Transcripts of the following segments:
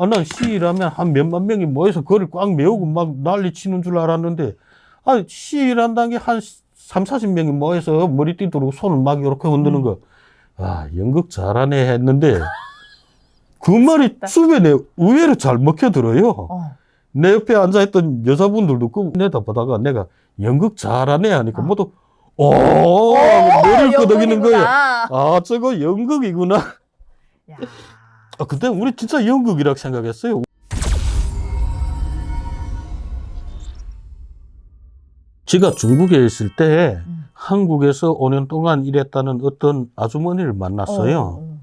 아, 난 시위라면 한 몇만 명이 모여서 그걸 꽉 메우고 막 난리 치는 줄 알았는데, 아, 시위란다는 게한 3, 40명이 모여서 머리띠 두르고 손을 막 이렇게 흔드는 거. 아, 연극 잘하네 했는데, 그 말이 주변에 의외로 잘 먹혀들어요. 어. 내 옆에 앉아있던 여자분들도 그 내다보다가 내가 연극 잘하네 하니까 어. 모두, 오, 머리를 끄덕이는 거예요. 아, 저거 연극이구나. 야. 아, 그때 우리 진짜 연극이라고 생각했어요. 제가 중국에 있을 때 음. 한국에서 5년 동안 일했다는 어떤 아주머니를 만났어요. 어, 어.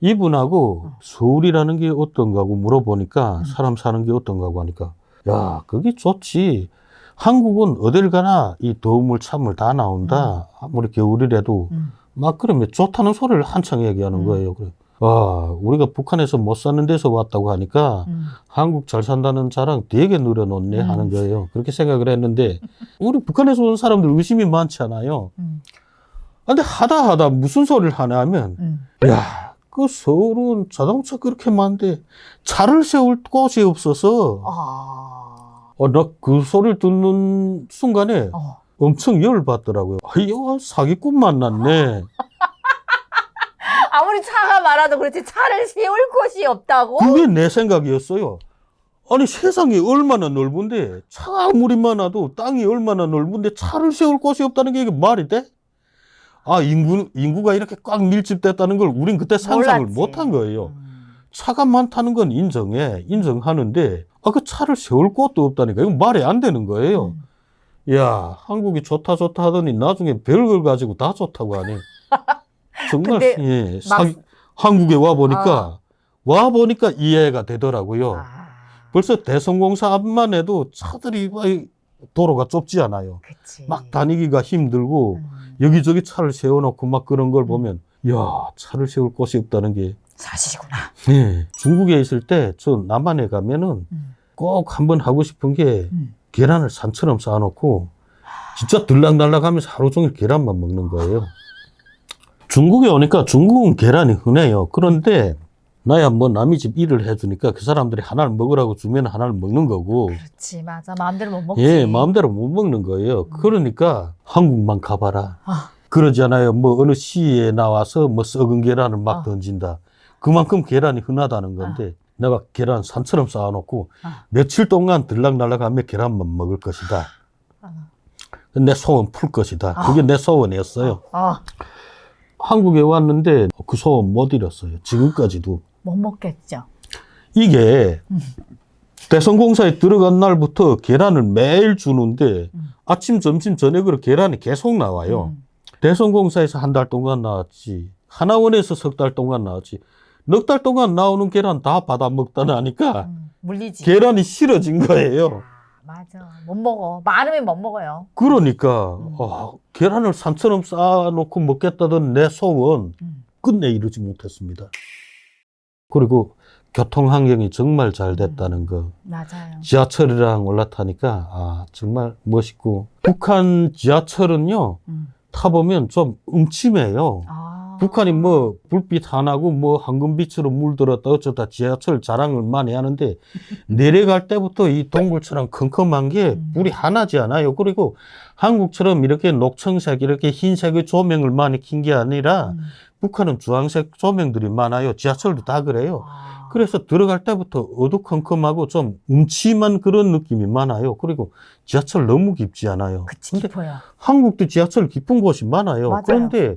이분하고 어. 서울이라는 게 어떤가 하고 물어보니까 음. 사람 사는 게 어떤가 하고 하니까 야, 그게 좋지. 한국은 어딜 가나 이 더움을 참을 다 나온다. 아무리 겨울이라도 음. 막 그러면 좋다는 소리를 한창 얘기하는 음. 거예요. 그래. 아, 우리가 북한에서 못 사는 데서 왔다고 하니까 음. 한국 잘 산다는 자랑 되게 누려놓네 음. 하는 거예요. 그렇게 생각을 했는데 우리 북한에서 온 사람들 의심이 많잖아요. 음. 근데 하다 하다 무슨 소리를 하냐 하면 음. 야, 그 서울은 자동차 그렇게 많은데 차를 세울 곳이 없어서 아. 어, 나 그 소리를 듣는 순간에 어. 엄청 열받더라고요. 아, 이거 사기꾼 만났네. 아무리 차가 많아도 그렇지 차를 세울 곳이 없다고? 그게 내 생각이었어요. 아니 세상이 얼마나 넓은데 차가 아무리 많아도 땅이 얼마나 넓은데 차를 세울 곳이 없다는 게 이게 말이 돼? 아 인구 인구가 이렇게 꽉 밀집됐다는 걸 우린 그때 상상을 몰랐지. 못한 거예요. 음. 차가 많다는 건 인정해 인정하는데 아 그 차를 세울 곳도 없다니까 이건 말이 안 되는 거예요. 음. 야 한국이 좋다 좋다 하더니 나중에 별걸 가지고 다 좋다고 하네. 정말 예, 막- 사기- 한국에 와 보니까 아. 와 보니까 이해가 되더라고요. 아. 벌써 대성공사 앞만 해도 차들이 막 도로가 좁지 않아요. 그치. 막 다니기가 힘들고 음. 여기저기 차를 세워놓고 막 그런 걸 보면 야 차를 세울 곳이 없다는 게 사실이구나. 예, 중국에 있을 때 저 남한에 가면은 음. 꼭 한번 하고 싶은 게 음. 계란을 산처럼 쌓아놓고 진짜 들락날락하면서 하루 종일 계란만 먹는 거예요. 중국에 오니까 중국은 계란이 흔해요. 그런데 나야 뭐 남의 집 일을 해주니까 그 사람들이 하나를 먹으라고 주면 하나를 먹는 거고 그렇지 맞아 마음대로 못 먹지. 예 마음대로 못 먹는 거예요. 그러니까 한국만 가봐라. 아. 그러잖아요. 뭐 어느 시에 나와서 뭐 썩은 계란을 막 어. 던진다. 그만큼 계란이 흔하다는 건데 내가 계란 산처럼 쌓아놓고 아. 며칠 동안 들락날락하며 계란만 먹을 것이다. 아. 내 소원 풀 것이다. 아. 그게 내 소원이었어요. 어, 한국에 왔는데 그 소원 못 이뤘어요. 지금까지도. 못 먹겠죠. 이게 음. 대성공사에 들어간 날부터 계란을 매일 주는데 음. 아침, 점심, 저녁으로 계란이 계속 나와요. 음. 대성공사에서 한 달 동안 나왔지. 하나원에서 석 달 동안 나왔지. 넉 달 동안 나오는 계란 다 받아 먹다 나니까 음. 물리지. 계란이 싫어진 거예요. 아, 맞아. 못 먹어. 많으면 못 먹어요. 그러니까 음. 아, 계란을 산처럼 쌓아놓고 먹겠다던 내 소원 음. 끝내 이루지 못했습니다. 그리고 교통 환경이 정말 잘 됐다는 거. 맞아요. 지하철이랑 올라타니까 아 정말 멋있고 북한 지하철은요 음. 타보면 좀 음침해요. 아. 북한이 뭐 불빛 하나고 뭐 황금빛으로 물들었다 어쩌다 지하철 자랑을 많이 하는데 내려갈 때부터 이 동굴처럼 컴컴한 게 음. 불이 하나지 않아요. 그리고 한국처럼 이렇게 녹청색 이렇게 흰색의 조명을 많이 킨 게 아니라 음. 북한은 주황색 조명들이 많아요. 지하철도 다 그래요. 아. 그래서 들어갈 때부터 어두컴컴하고 좀 음침한 그런 느낌이 많아요. 그리고 지하철 너무 깊지 않아요. 그치 근데 깊어요. 한국도 지하철 깊은 곳이 많아요. 맞아요. 그런데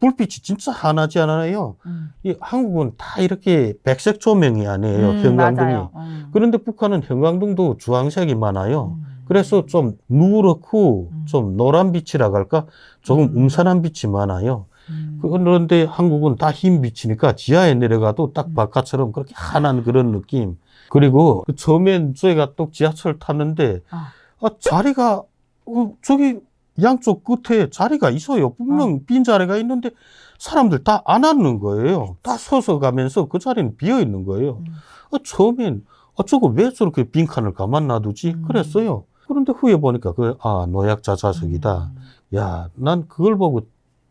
불빛이 진짜 환하지 않아요. 음. 이 한국은 다 이렇게 백색 조명이 아니에요. 음, 형광등이. 음. 그런데 북한은 형광등도 주황색이 많아요. 음. 그래서 좀 누렇고 음. 좀 노란 빛이라고 할까? 조금 음. 음산한 빛이 많아요. 음. 그런데 한국은 다 흰 빛이니까 지하에 내려가도 딱 음. 바깥처럼 그렇게 환한 그런 느낌. 그리고 그 처음엔 저희가 또 지하철 탔는데 아. 아, 자리가 어, 저기 양쪽 끝에 자리가 있어요. 분명 빈 자리가 있는데 사람들 다 안 앉는 거예요. 다 서서 가면서 그 자리는 비어 있는 거예요. 음. 아, 처음엔 아, 저거 왜 저렇게 빈 칸을 가만 놔두지? 음. 그랬어요. 그런데 후에 보니까 그, 아, 노약자 좌석이다. 음. 야, 난 그걸 보고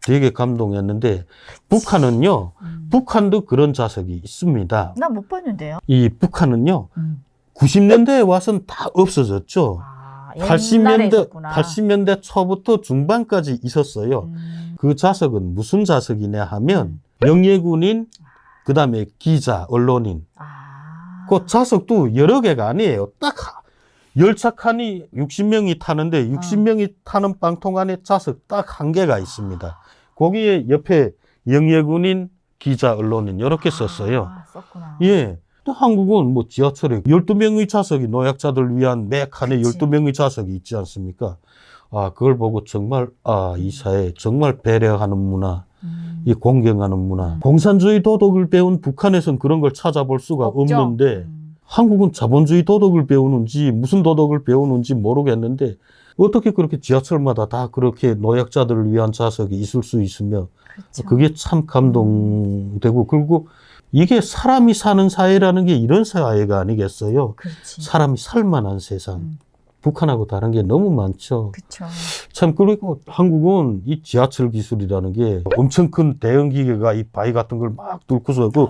되게 감동했는데 북한은요. 음. 북한도 그런 자석이 있습니다. 나 못 봤는데요. 이 북한은요. 음. 90년대에 와서는 다 없어졌죠. 아, 80년대 옛날에 있었구나. 80년대 초부터 중반까지 있었어요. 음. 그 자석은 무슨 자석이냐 하면 영예군인 그 다음에 기자, 언론인. 아. 그 자석도 여러 개가 아니에요. 딱 열차 칸이 60명이 타는데 60명이 타는 빵통 안에 자석 딱 한 개가 있습니다. 거기에 옆에 영예군인 기자, 언론인 이렇게 썼어요. 아, 썼구나. 예. 또 한국은 뭐 지하철에 12명의 좌석이 노약자들 위한 매 칸에 그치. 12명의 좌석이 있지 않습니까? 아, 그걸 보고 정말, 아, 이 사회 정말 배려하는 문화, 음. 이 공경하는 문화. 음. 공산주의 도덕을 배운 북한에선 그런 걸 찾아볼 수가 없죠? 없는데, 음. 한국은 자본주의 도덕을 배우는지 무슨 도덕을 배우는지 모르겠는데, 어떻게 그렇게 지하철마다 다 그렇게 노약자들을 위한 좌석이 있을 수 있으며, 그렇죠. 그게 참 감동되고 그리고 이게 사람이 사는 사회라는 게 이런 사회가 아니겠어요. 그렇지. 사람이 살만한 세상. 음. 북한하고 다른 게 너무 많죠. 그렇죠. 참 그리고 한국은 이 지하철 기술이라는 게 엄청 큰 대형 기계가 이 바위 같은 걸 막 뚫고서 그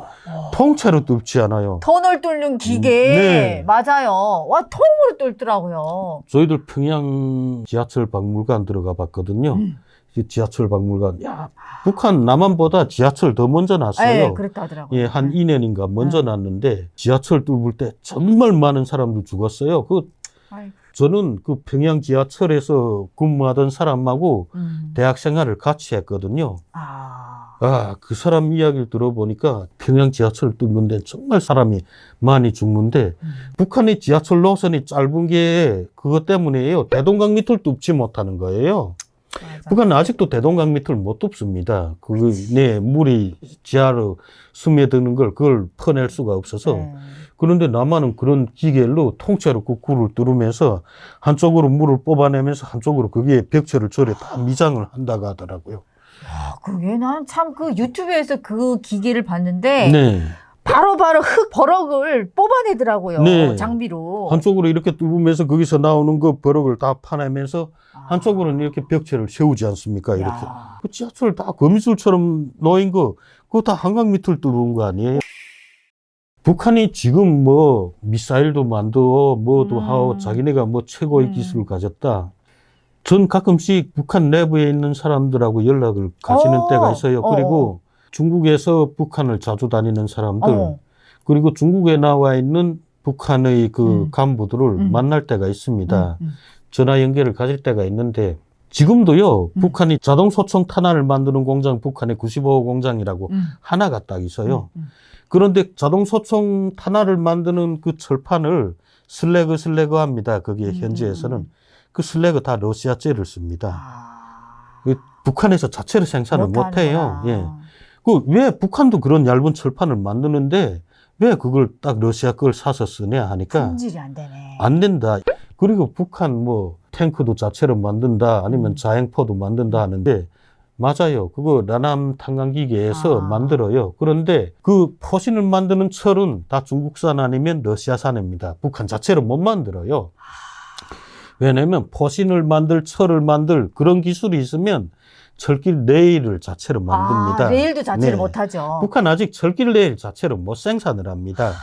통째로 뚫지 않아요. 터널 뚫는 기계 네. 맞아요. 와 통으로 뚫더라고요. 저희들 평양 지하철 박물관 들어가 봤거든요. 음. 이 지하철 박물관. 야, 북한 남한보다 지하철 더 먼저 났어요. 네, 그랬다 하더라고요. 예, 한 2년인가 먼저 네. 났는데 지하철 뚫을 때 정말 많은 사람들 죽었어요. 그 아이고. 저는 그 평양 지하철에서 근무하던 사람하고 음. 대학 생활을 같이 했거든요. 아. 아, 그 사람 이야기를 들어보니까 평양 지하철 뚫는 데 정말 사람이 많이 죽는데 음. 북한의 지하철 노선이 짧은 게 그것 때문이에요. 대동강 밑을 뚫지 못하는 거예요. 맞아. 북한은 아직도 대동강 밑을 못 뚫습니다. 그, 네, 물이 지하로 스며드는 걸 그걸 퍼낼 수가 없어서. 네. 그런데 남한은 그런 기계로 통째로 그 굴을 뚫으면서 한쪽으로 물을 뽑아내면서 한쪽으로 거기에 벽체를 저래 다 미장을 한다고 하더라고요. 아, 그게 난 참 그 유튜브에서 그 기계를 봤는데 네. 바로바로 흙 버럭을 뽑아내더라고요. 네. 장비로. 한쪽으로 이렇게 뚫으면서 거기서 나오는 그 버럭을 다 파내면서 아. 한쪽으로는 이렇게 벽체를 세우지 않습니까? 이렇게. 야. 그 지하철 다 거미줄처럼 놓인 거, 그거 다 한강 밑을 뚫은 거 아니에요? 북한이 지금 뭐 미사일도 만들어 뭐도 음. 하고 자기네가 뭐 최고의 음. 기술을 가졌다. 전 가끔씩 북한 내부에 있는 사람들하고 연락을 가지는 어, 때가 있어요. 어, 그리고 중국에서 북한을 자주 다니는 사람들, 어. 그리고 중국에 나와 있는 북한의 그 음. 간부들을 음. 만날 때가 있습니다. 음, 음. 전화 연결을 가질 때가 있는데 지금도요 음. 북한이 자동 소총 탄환을 만드는 공장 북한의 95호 공장이라고 음. 하나가 딱 있어요. 그런데 자동 소총 탄환을 만드는 그 철판을 슬래그 슬래그 합니다. 거기에 음, 현지에서는 음. 그 슬래그 다 러시아제를 씁니다. 아. 그 북한에서 자체로 생산을 못 해요. 못하는구나. 예. 그 왜 북한도 그런 얇은 철판을 만드는데 왜 그걸 딱 러시아 걸 사서 쓰냐 하니까 품질이 안 되네. 안 된다. 그리고 북한 뭐 탱크도 자체로 만든다 아니면 음. 자행포도 만든다 하는데 맞아요. 그거 라남 탄광기계에서 아. 만들어요. 그런데 그 포신을 만드는 철은 다 중국산 아니면 러시아산입니다. 북한 자체로 못 만들어요. 왜냐면 포신을 만들 철을 만들 그런 기술이 있으면 철길 레일을 자체로 만듭니다. 아, 레일도 자체를 네. 못하죠. 북한 아직 철길 레일 자체로 못 생산을 합니다.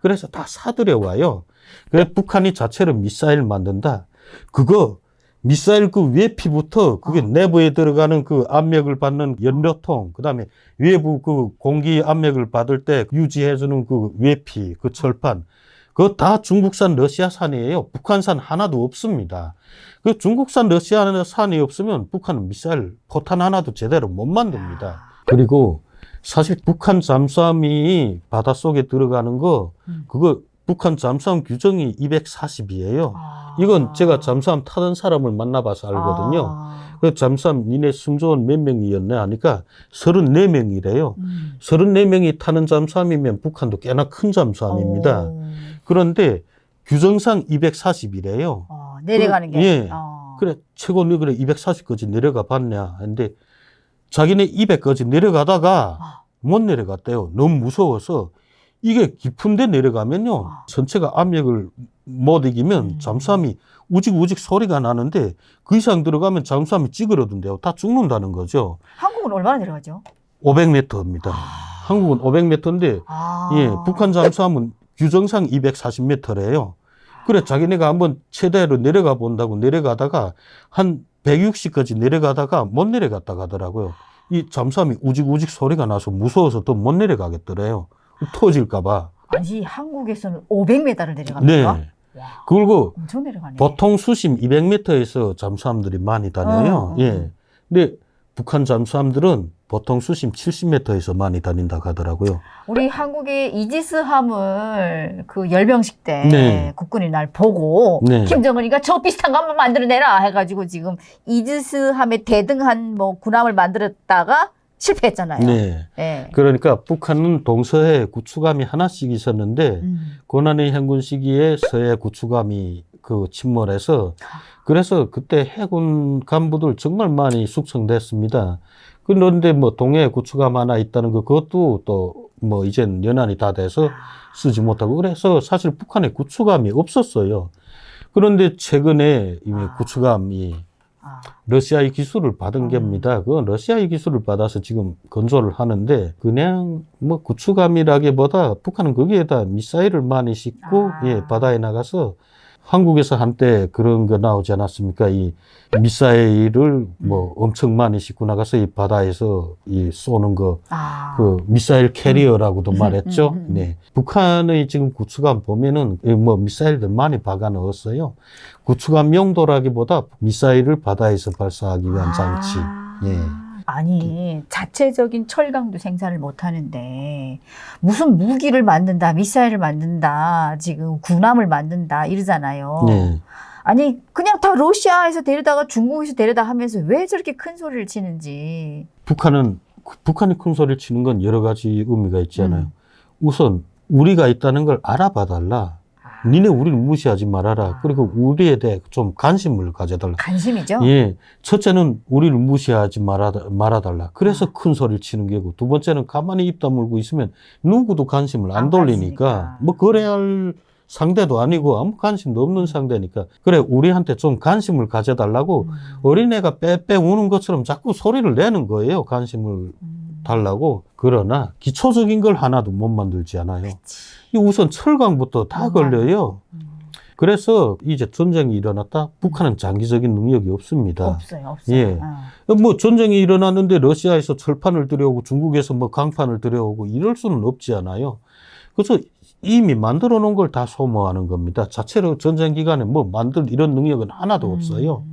그래서 다 사들여 와요. 그래 북한이 자체로 미사일 만든다. 그거 미사일 그 외피부터 그게 어. 내부에 들어가는 그 압력을 받는 연료통, 그 다음에 외부 그 공기 압력을 받을 때 유지해주는 그 외피, 그 철판, 그거 다 중국산 러시아산이에요. 북한산 하나도 없습니다. 그 중국산 러시아산이 없으면 북한은 미사일 포탄 하나도 제대로 못 만듭니다. 야. 그리고 사실 북한 잠수함이 바닷속에 들어가는 거, 음. 그거 북한 잠수함 규정이 240이에요. 아. 이건 제가 잠수함 타던 사람을 만나봐서 알거든요. 아. 그 잠수함 니네 승조원 몇 명이었네 하니까 34명이래요. 음. 34명이 타는 잠수함이면 북한도 꽤나 큰 잠수함입니다. 오. 그런데 규정상 240이래요. 어, 내려가는 게. 예. 어. 그래, 최고 너 그래 240까지 내려가 봤냐 했는데 자기네 200까지 내려가다가 아. 못 내려갔대요. 너무 무서워서 이게 깊은데 내려가면요. 아. 전체가 압력을 못 이기면 음. 잠수함이 우직우직 소리가 나는데 그 이상 들어가면 잠수함이 찌그러든대요. 다 죽는다는 거죠. 한국은 얼마나 내려가죠? 500m입니다. 한국은 500m인데 아. 예, 북한 잠수함은 규정상 240m래요. 그래 자기네가 한번 최대로 내려가 본다고 내려가다가 한 160까지 내려가다가 못 내려갔다 가더라고요. 이 잠수함이 우직우직 소리가 나서 무서워서 더못 내려가겠더래요. 터질까봐. 아니 한국에서는 500m를 네. 내려갑니까? 와, 그리고. 보통 수심 200m에서 잠수함들이 많이 다녀요. 어, 어. 예. 근데 북한 잠수함들은 보통 수심 70m에서 많이 다닌다 하더라고요. 우리 한국의 이지스 함을 그 열병식 때 네. 국군이 날 보고 네. 김정은이가 저 비슷한 거 한번 만들어내라 해가지고 지금 이지스함에 대등한 뭐 군함을 만들었다가 실패했잖아요. 네. 예. 그러니까 북한은 동서해 구축함이 하나씩 있었는데 음. 고난의 행군 시기에 서해 구축함이 그 침몰해서 그래서 그때 해군 간부들 정말 많이 숙성됐습니다. 그런데 뭐 동해 구축함 하나 있다는 거 그것도 또 뭐 이젠 연한이 다 돼서 쓰지 못하고 그래서 사실 북한에 구축함이 없었어요. 그런데 최근에 이미 아. 구축함이 아, 러시아의 기술을 받은 음. 겁니다. 그 러시아의 기술을 받아서 지금 건조를 하는데 그냥 뭐 구축함이라기보다 북한은 거기에다 미사일을 많이 싣고 아. 예 바다에 나가서 한국에서 한때 그런 거 나오지 않았습니까? 이 미사일을 뭐 엄청 많이 싣고 나가서 이 바다에서 이 쏘는 거 아. 그 미사일 캐리어라고도 음, 말했죠. 음, 음, 음. 네. 북한의 지금 구축함 보면은 이뭐 미사일들 많이 박아 넣었어요. 구축함 용도라기보다 미사일을 바다에서 발사하기 위한 장치. 아. 예. 아니 자체적인 철강도 생산을 못 하는데 무슨 무기를 만든다 미사일을 만든다 지금 군함을 만든다 이러잖아요. 네. 아니 그냥 다 러시아에서 데려다가 중국에서 데려다 하면서 왜 저렇게 큰 소리를 치는지. 북한은 북한이 큰 소리를 치는 건 여러 가지 의미가 있잖아요. 음. 우선 우리가 있다는 걸 알아봐 달라. 니네 우리를 무시하지 말아라. 그리고 우리에 대해 좀 관심을 가져달라. 관심이죠. 예. 첫째는 우리를 무시하지 말아, 말아달라. 그래서 큰 소리를 치는 게고, 두 번째는 가만히 입 다물고 있으면 누구도 관심을 안 안 돌리니까, 가지니까. 뭐, 그래야 할 상대도 아니고 아무 관심도 없는 상대니까. 그래, 우리한테 좀 관심을 가져달라고 음. 어린애가 빼빼 우는 것처럼 자꾸 소리를 내는 거예요. 관심을 음. 달라고. 그러나 기초적인 걸 하나도 못 만들지 않아요. 이 우선 철강부터 다 음. 걸려요. 음. 그래서 이제 전쟁이 일어났다. 북한은 장기적인 능력이 없습니다. 없어요, 없어요. 예. 어. 뭐 전쟁이 일어났는데 러시아에서 철판을 들여오고 중국에서 뭐 강판을 들여오고 이럴 수는 없지 않아요. 그래서 이미 만들어 놓은 걸 다 소모하는 겁니다. 자체로 전쟁 기간에 뭐 만들 이런 능력은 하나도 없어요.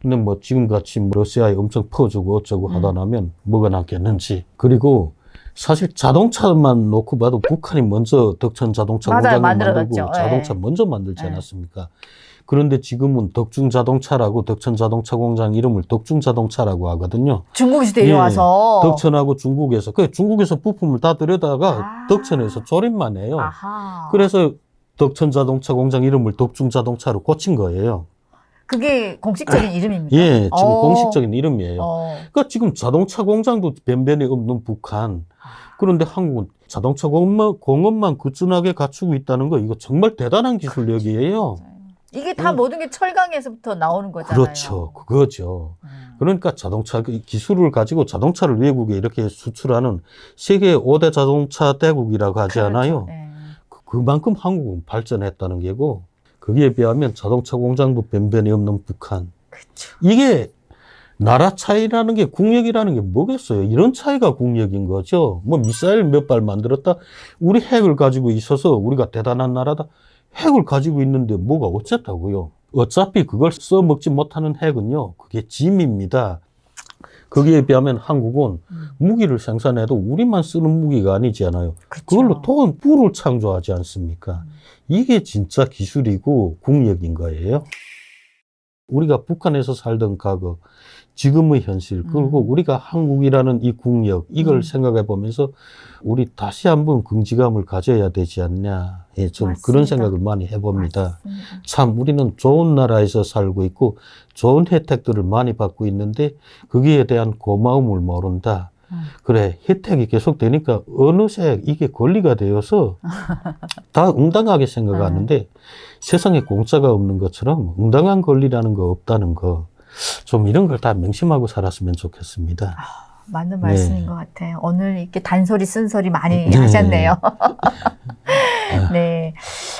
음. 근데 뭐 지금 같이 뭐 러시아에 엄청 퍼주고 어쩌고 음. 하다 나면 뭐가 남겠는지. 그리고 사실 자동차만 놓고 봐도 북한이 먼저 덕천 자동차 맞아요. 공장을 만들어갔죠. 만들고 자동차 예. 먼저 만들지 예. 않았습니까? 그런데 지금은 덕중 자동차라고 덕천 자동차 공장 이름을 덕중 자동차라고 하거든요. 중국에서 데려와서. 예. 덕천하고 중국에서 그 중국에서 부품을 다 들여다가 아. 덕천에서 조립만 해요. 아하. 그래서 덕천 자동차 공장 이름을 덕중 자동차로 고친 거예요. 그게 공식적인 이름입니까? 예, 지금 어. 공식적인 이름이에요. 어. 그러니까 지금 자동차 공장도 변변히 없는 북한. 그런데 한국은 자동차 공업만, 꾸준하게 갖추고 있다는 거 이거 정말 대단한 기술력이에요. 이게 다 음. 모든 게 철강에서부터 나오는 거잖아요. 그렇죠. 그거죠. 음. 그러니까 자동차 그 기술을 가지고 자동차를 외국에 이렇게 수출하는 세계 5대 자동차 대국이라고 하지 그렇죠. 않아요. 예. 그- 그만큼 한국은 발전했다는 게고 거기에 비하면 자동차 공장도 변변히 없는 북한. 그렇죠. 이게 나라 차이라는 게 국력이라는 게 뭐겠어요? 이런 차이가 국력인 거죠. 뭐 미사일 몇 발 만들었다. 우리 핵을 가지고 있어서 우리가 대단한 나라다. 핵을 가지고 있는데 뭐가 어쨌다고요? 어차피 그걸 써먹지 못하는 핵은요. 그게 짐입니다. 거기에 비하면 한국은 음. 무기를 생산해도 우리만 쓰는 무기가 아니지 않아요. 그렇죠. 그걸로 돈, 부를 창조하지 않습니까? 이게 진짜 기술이고 국력인 거예요. 우리가 북한에서 살던 과거, 지금의 현실, 그리고 음. 우리가 한국이라는 이 국력, 이걸 음. 생각해 보면서 우리 다시 한번 긍지감을 가져야 되지 않냐. 예, 좀 그런 맞습니다. 생각을 많이 해봅니다. 맞습니다. 참 우리는 좋은 나라에서 살고 있고 좋은 혜택들을 많이 받고 있는데 거기에 대한 고마움을 모른다. 음. 그래 혜택이 계속 되니까 어느새 이게 권리가 되어서 다 응당하게 생각하는데 세상에 공짜가 없는 것처럼 응당한 권리라는 거 없다는 거 좀 이런 걸 다 명심하고 살았으면 좋겠습니다. 맞는 네. 말씀인 것 같아요. 오늘 이렇게 단소리 쓴소리 많이 네. 하셨네요. 네.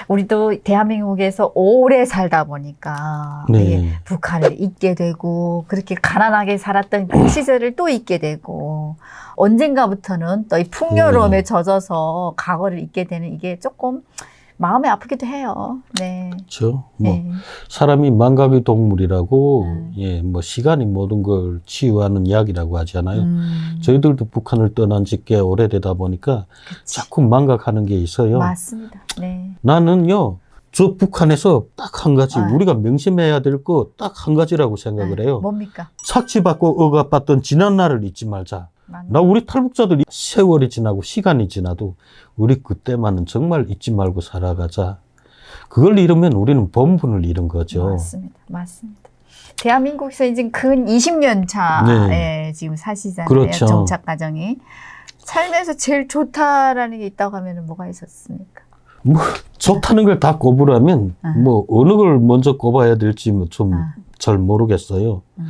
우리도 대한민국에서 오래 살다 보니까 네. 북한을 잊게 되고 그렇게 가난하게 살았던 그 시절을 또 잊게 되고 언젠가부터는 또 이 풍요로움에 네. 젖어서 과거를 잊게 되는 이게 조금 마음이 아프기도 해요. 네. 그렇죠? 뭐 네. 사람이 망각의 동물이라고 음. 예, 뭐 시간이 모든 걸 치유하는 이야기라고 하잖아요. 음, 저희들도 북한을 떠난 지 꽤 오래되다 보니까 그치. 자꾸 망각하는 게 있어요. 맞습니다. 네. 나는요, 저 북한에서 딱 한 가지, 아. 우리가 명심해야 될 거 딱 한 가지라고 생각을 네. 해요. 뭡니까? 착취받고 억압받던 지난 날을 잊지 말자. 나 우리 탈북자들 세월이 지나고 시간이 지나도 우리 그때만은 정말 잊지 말고 살아가자. 그걸 잃으면 우리는 본분을 잃은 거죠. 맞습니다. 맞습니다. 대한민국에서 이제 근 20년 차에 지금 사시잖아요. 네. 그렇죠. 정착 과정이. 살면서 제일 좋다라는 게 있다고 하면 뭐가 있었습니까? 좋다는 걸 다 꼽으라면 아. 뭐 어느 걸 먼저 꼽아야 될지 뭐 좀잘 아, 모르겠어요. 음.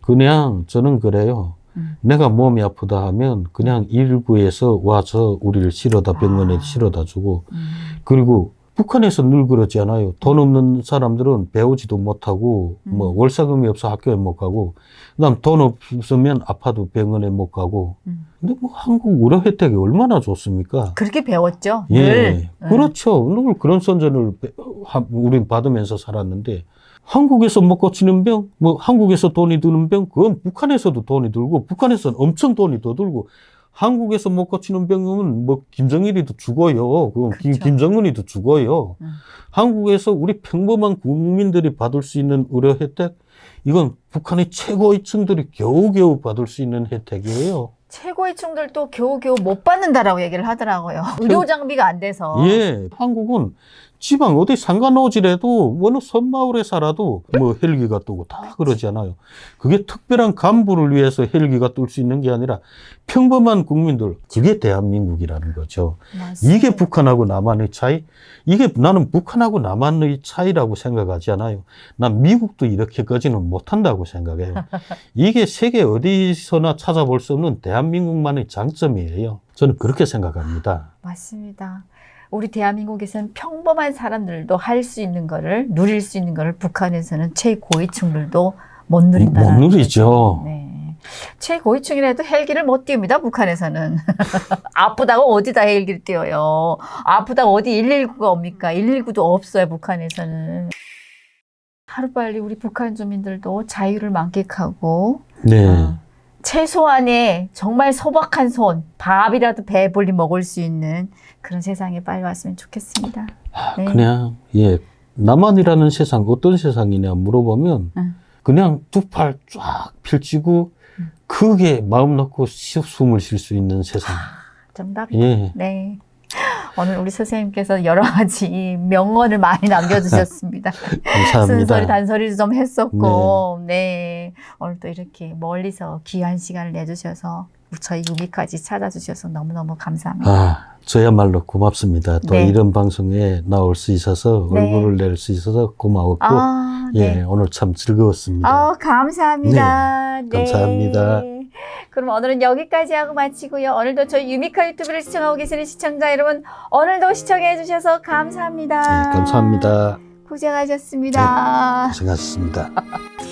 그냥 저는 그래요. 음. 내가 몸이 아프다 하면 그냥 일부에서 와서 우리를 실어다 병원에 아. 실어다 주고 음. 그리고 북한에서 늘 그러지 않아요. 돈 없는 사람들은 배우지도 못하고 음. 뭐 월사금이 없어 학교에 못 가고 그다음 돈 없으면 아파도 병원에 못 가고 음. 근데 뭐 한국 의료 혜택이 얼마나 좋습니까? 그렇게 배웠죠. 예, 늘. 음. 그렇죠. 늘 그런 선전을 우린 받으면서 살았는데 한국에서 못 고치는 병, 뭐 한국에서 돈이 드는 병, 그건 북한에서도 돈이 들고 북한에서는 엄청 돈이 더 들고 한국에서 못 고치는 병은 뭐 김정일이도 죽어요. 그건 김, 그렇죠. 김정은이도 죽어요. 음. 한국에서 우리 평범한 국민들이 받을 수 있는 의료 혜택, 이건 북한의 최고위층들이 겨우겨우 받을 수 있는 혜택이에요. 최고의 충들도 겨우겨우 못 받는다라고 얘기를 하더라고요. 의료 장비가 안 돼서. 예, 한국은 지방 어디 상간오지라도 어느 섬마을에 살아도 뭐 헬기가 뜨고 다 그러지 않아요. 그게 특별한 간부를 위해서 헬기가 뜰 수 있는 게 아니라 평범한 국민들, 그게 대한민국이라는 거죠. 맞습니다. 이게 북한하고 남한의 차이? 이게 나는 북한하고 남한의 차이라고 생각하지 않아요. 난 미국도 이렇게까지는 못한다고 생각해요. 이게 세계 어디서나 찾아볼 수 없는 대한민국만의 장점이에요. 저는 그렇게 생각합니다. 맞습니다. 우리 대한민국에서는 평범한 사람들도 할 수 있는 거를 누릴 수 있는 거를 북한에서는 최고위층들도 못 누린다는 못 누리죠. 네. 최고위층이라도 헬기를 못 띄웁니다. 북한에서는 아프다고 어디다 헬기를 띄워요. 아프다고 어디 119가 옵니까? 119도 없어요. 북한에서는. 하루빨리 우리 북한 주민들도 자유를 만끽하고 네. 어, 최소한의 정말 소박한 손, 밥이라도 배불리 먹을 수 있는 그런 세상에 빨리 왔으면 좋겠습니다. 네. 그냥 예 남한이라는 세상 어떤 세상이냐 물어보면 응. 그냥 두 팔 쫙 펼치고 응. 크게 마음 놓고 시- 숨을 쉴 수 있는 세상. 정답이. 예. 네. 오늘 우리 선생님께서 여러 가지 명언을 많이 남겨주셨습니다. 감사합니다. 순서리 단소리도 좀 했었고, 네. 오늘 또 이렇게 멀리서 귀한 시간을 내주셔서 저희 유미까지 찾아주셔서 너무너무 감사합니다. 아, 저야말로 고맙습니다. 또 네. 이런 방송에 나올 수 있어서 네. 얼굴을 낼 수 있어서 고마웠고 아, 예, 네. 오늘 참 즐거웠습니다. 아, 감사합니다. 네. 감사합니다. 그럼 오늘은 여기까지 하고 마치고요. 오늘도 저희 유미카 유튜브를 시청하고 계시는 시청자 여러분, 오늘도 시청해 주셔서 감사합니다. 네, 감사합니다. 고생하셨습니다. 고생하셨습니다.